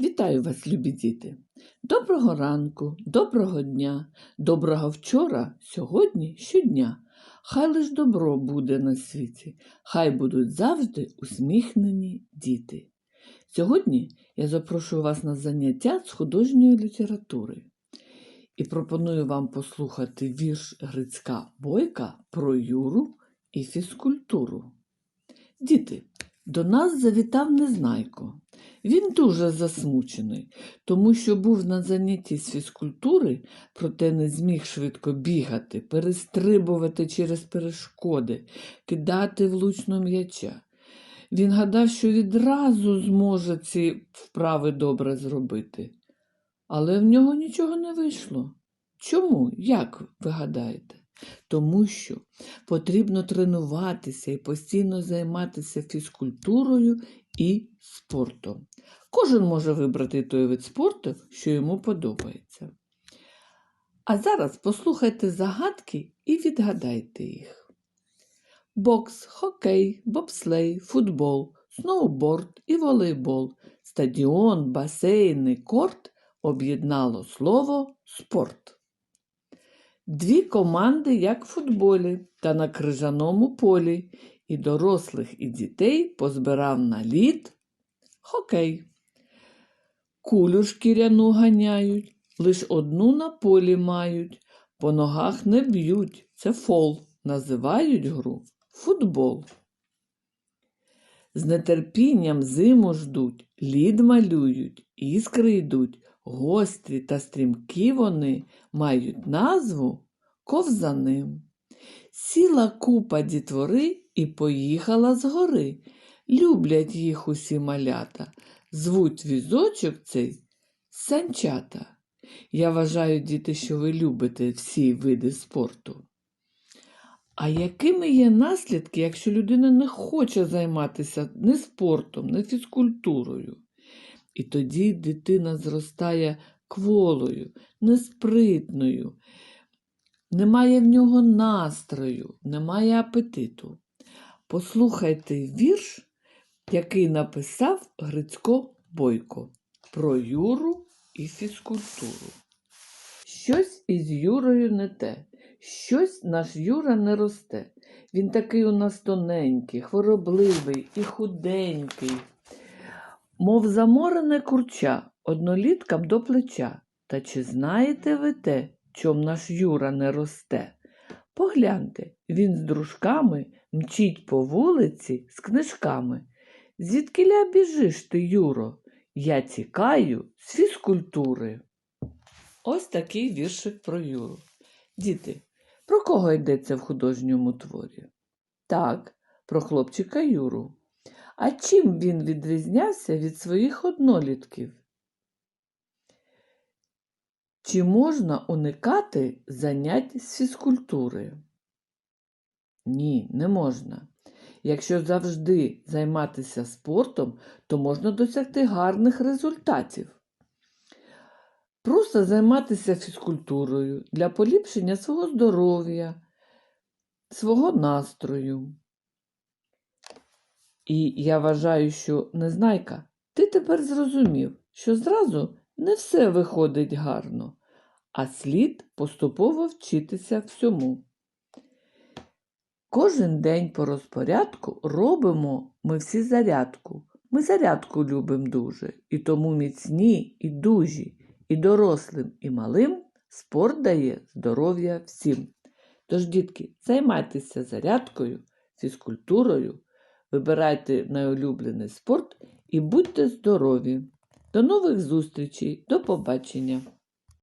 Вітаю вас, любі діти! Доброго ранку, доброго дня, доброго вчора, сьогодні, щодня. Хай лиш добро буде на світі, хай будуть завжди усміхнені діти. Сьогодні я запрошую вас на заняття з художньої літератури і пропоную вам послухати вірш Грицька Бойка про Юру і фізкультуру. Діти, до нас завітав Незнайко. Він дуже засмучений, тому що був на занятті з фізкультури, проте не зміг швидко бігати, перестрибувати через перешкоди, кидати влучно м'яча. Він гадав, що відразу зможе ці вправи добре зробити. Але в нього нічого не вийшло. Чому? Як ви гадаєте? Тому що потрібно тренуватися і постійно займатися фізкультурою і спортом. Кожен може вибрати той вид спорту, що йому подобається. А зараз послухайте загадки і відгадайте їх. Бокс, хокей, бобслей, футбол, сноуборд і волейбол, стадіон, басейни, корт об'єднало слово спорт. Дві команди, як в футболі, та на крижаному полі, і дорослих, і дітей позбирав на лід хокей. Кулю шкіряну ганяють, лиш одну на полі мають, по ногах не б'ють, це фол, називають гру футбол. З нетерпінням зиму ждуть, лід малюють, іскри йдуть, гострі та стрімкі вони мають назву ковзаним. Сіла купа дітвори і поїхала з гори. Люблять їх усі малята, звуть візочок цей санчата. Я вважаю, діти, що ви любите всі види спорту. А якими є наслідки, якщо людина не хоче займатися ні спортом, ні фізкультурою? І тоді дитина зростає кволою, неспритною, немає в нього настрою, немає апетиту. Послухайте вірш, який написав Грицько Бойко про Юру і фізкультуру. Щось із Юрою не те, щось наш Юра не росте. Він такий у нас тоненький, хворобливий і худенький, мов заморене курча, одноліткам до плеча. Та чи знаєте ви те, чом наш Юра не росте? Погляньте, він з дружками мчить по вулиці з книжками. Звідкиля біжиш ти, Юро? Я тікаю з фізкультури. Ось такий віршик про Юру. Діти, про кого йдеться в художньому творі? Так, про хлопчика Юру. А чим він відрізнявся від своїх однолітків? Чи можна уникати занять з фізкультури? Ні, не можна. Якщо завжди займатися спортом, то можна досягти гарних результатів. Просто займатися фізкультурою для поліпшення свого здоров'я, свого настрою. І я вважаю, що Незнайка, ти тепер зрозумів, що зразу не все виходить гарно, а слід поступово вчитися всьому. Кожен день по розпорядку робимо ми всі зарядку. Ми зарядку любимо дуже, і тому міцні і дужі, і дорослим, і малим спорт дає здоров'я всім. Тож, дітки, займайтеся зарядкою, фізкультурою, вибирайте найулюблений спорт і будьте здорові! До нових зустрічей, до побачення!